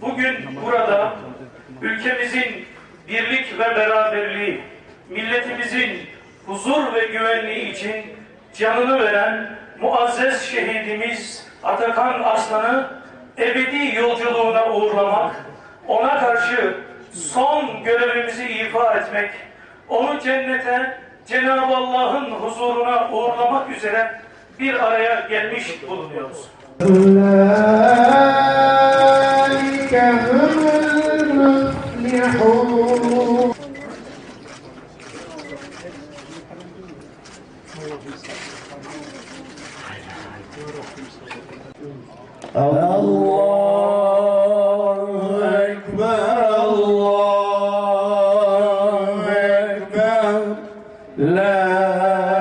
bugün burada ülkemizin birlik ve beraberliği, milletimizin huzur ve güvenliği için canını veren muazzez şehidimiz Atakan Aslan'ı ebedi yolculuğuna uğurlamak, ona karşı son görevimizi ifa etmek, onu cennete Cenab-ı Allah'ın huzuruna uğurlamak üzere bir araya gelmiş bulunuyoruz. أولئك هم المفلحون الله أكبر الله أكبر لا